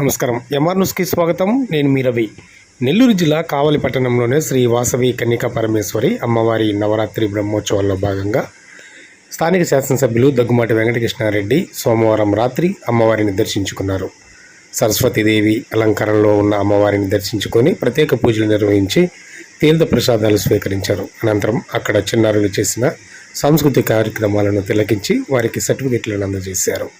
నమస్కారం. ఎంఆర్ న్యూస్కి స్వాగతం. నేను మీ రవి. నెల్లూరు జిల్లా కావలి పట్టణంలోనే శ్రీ వాసవి కన్యకా పరమేశ్వరి అమ్మవారి నవరాత్రి బ్రహ్మోత్సవాల్లో భాగంగా స్థానిక శాసనసభ్యులు దగ్గుమాటి వెంకటకృష్ణారెడ్డి సోమవారం రాత్రి అమ్మవారిని దర్శించుకున్నారు. సరస్వతీదేవి అలంకరణలో ఉన్న అమ్మవారిని దర్శించుకొని ప్రత్యేక పూజలు నిర్వహించి తీర్థ ప్రసాదాలు స్వీకరించారు. అనంతరం అక్కడ చిన్నారులు చేసిన సాంస్కృతిక కార్యక్రమాలను తిలకించి వారికి సర్టిఫికెట్లను అందజేశారు.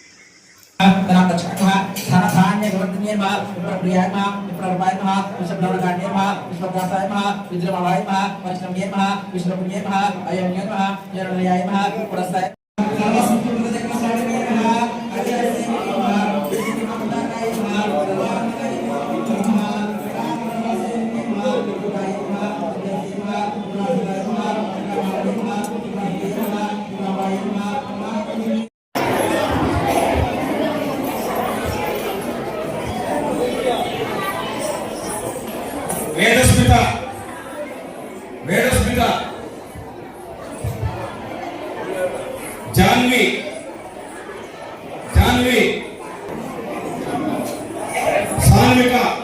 తనకచకః ధనధాన్యవర్ధన్యేమ విప్రప్రియాయమ విప్రవపాయమ విశ్వబ్రహ్మకార్యేమ విశ్వవ్యాసాయమ విద్రమవాయమ పరిశ్రమయేమ విశ్వపుణ్యేమ అయోన్యేమ యరణయాయమ పురస్తాయ వేదస్మిత వేదస్మిత జాన్వి. జాన్వి. సాన్విక.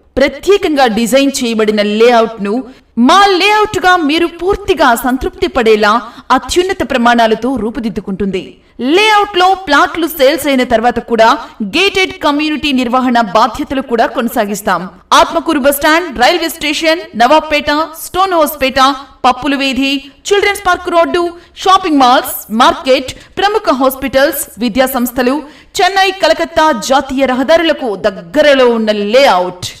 ప్రత్యేకంగా డిజైన్ చేయబడిన లేఅవుట్ను మా లేఅవుట్గా మీరు పూర్తిగా సంతృప్తి పడేలా అత్యున్నత ప్రమాణాలతో రూపుదిద్దుకుంటుంది. లేఅవుట్లో ప్లాట్లు సేల్స్ అయిన తర్వాత కూడా గేటెడ్ కమ్యూనిటీ నిర్వహణ బాధ్యతలు కూడా కొనసాగిస్తాం. Atmakur bus stand railway station Nawabpet stone house పేట పప్పులు వీధి children's park road shopping malls market ప్రముఖ హాస్పిటల్స్ విద్యా సంస్థలు చెన్నై కలకత్తా జాతీయ రహదారులకు దగ్గరలో ఉన్న లేఅవుట్.